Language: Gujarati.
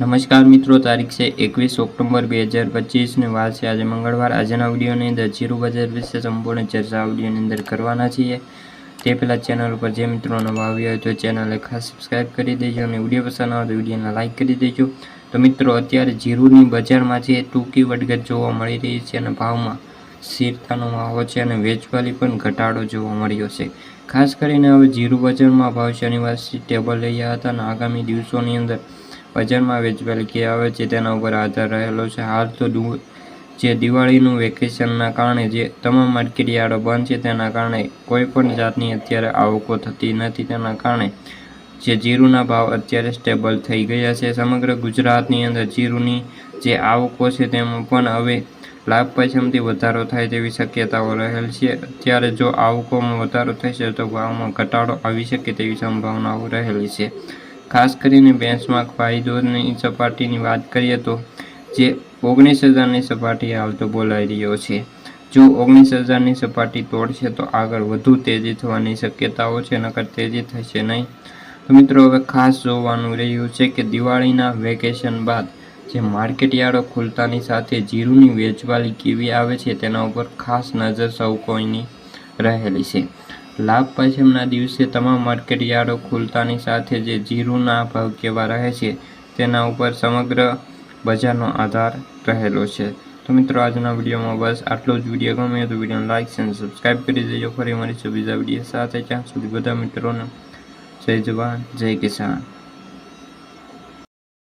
નમસ્કાર મિત્રો, તારીખ છે એકવીસ ઓક્ટોબર બે હજાર પચીસને વાર છે આજે મંગળવાર. આજના વિડીયોની અંદર જીરું બજાર વિશે સંપૂર્ણ ચર્ચા વિડીયોની અંદર કરવાના છીએ. તે પહેલાં ચેનલ ઉપર જે મિત્રો નવા આવ્યા હોય તો ચેનલે ખાસ સબસ્ક્રાઈબ કરી દેજો અને વીડિયો પસંદ આવે તો વિડીયોને લાઇક કરી દેજો. તો મિત્રો, અત્યારે જીરુની બજારમાં જે ટૂંકી વટગત જોવા મળી રહી છે અને ભાવમાં સ્થિરતાનો માહોલ છે અને વેચવાલી પણ ઘટાડો જોવા મળ્યો છે. ખાસ કરીને હવે જીરું બજારમાં ભાવ શનિવારથી ટેબલ રહ્યા હતા અને આગામી દિવસોની અંદર બજારમાં વેચવાલી કે આવે છે તેના ઉપર આધાર રહેલો છે. હાલ તો જે દિવાળીનું વેકેશનના કારણે જે તમામ માર્કેટયાર્ડો બંધ છે તેના કારણે કોઈ પણ જાતની અત્યારે આવકો થતી નથી. તેના કારણે જે જીરુના ભાવ અત્યારે સ્ટેબલ થઈ ગયા છે. સમગ્ર ગુજરાતની અંદર જીરુની જે આવકો છે તેમાં પણ હવે લાભ પછમથી વધારો થાય તેવી શક્યતાઓ રહેલ છે. અત્યારે જો આવકોમાં વધારો થશે તો ભાવમાં ઘટાડો આવી શકે તેવી સંભાવનાઓ રહેલી છે. ખાસ કરીને બેન્ચમાર્ક ફાયદોની સપાટીની વાત કરીએ તો, જે ઓગણીસ હજારની સપાટી હાલ તો બોલાઈ રહ્યો છે. જો ઓગણીસ હજારની સપાટી તોડશે તો આગળ વધુ તેજી થવાની શક્યતાઓ છે, નકર તેજી થશે નહીં. તો મિત્રો, હવે ખાસ જોવાનું રહ્યું છે કે દિવાળીના વેકેશન બાદ જે માર્કેટ યાર્ડો ખુલતાની સાથે જીરુની વેચવાલી કેવી આવે છે, તેના ઉપર ખાસ નજર સૌ કોઈની રહેલી છે. લાભ પછમના દિવસે તમામ માર્કેટ યાર્ડો ખુલતાની સાથે જે જીરુના ભાવ કેવા રહે છે, તેના ઉપર સમગ્ર બજારનો આધાર રહેલો છે. તો મિત્રો, આજના વિડીયોમાં બસ આટલો જ. વીડિયો ગમે તો વિડીયોને લાઇક અને સબસ્ક્રાઈબ કરી દેજો. ફરી મળીશું બીજા વીડિયો સાથે. ત્યાં સુધી બધા મિત્રોને જય જવાન, જય કિસાન.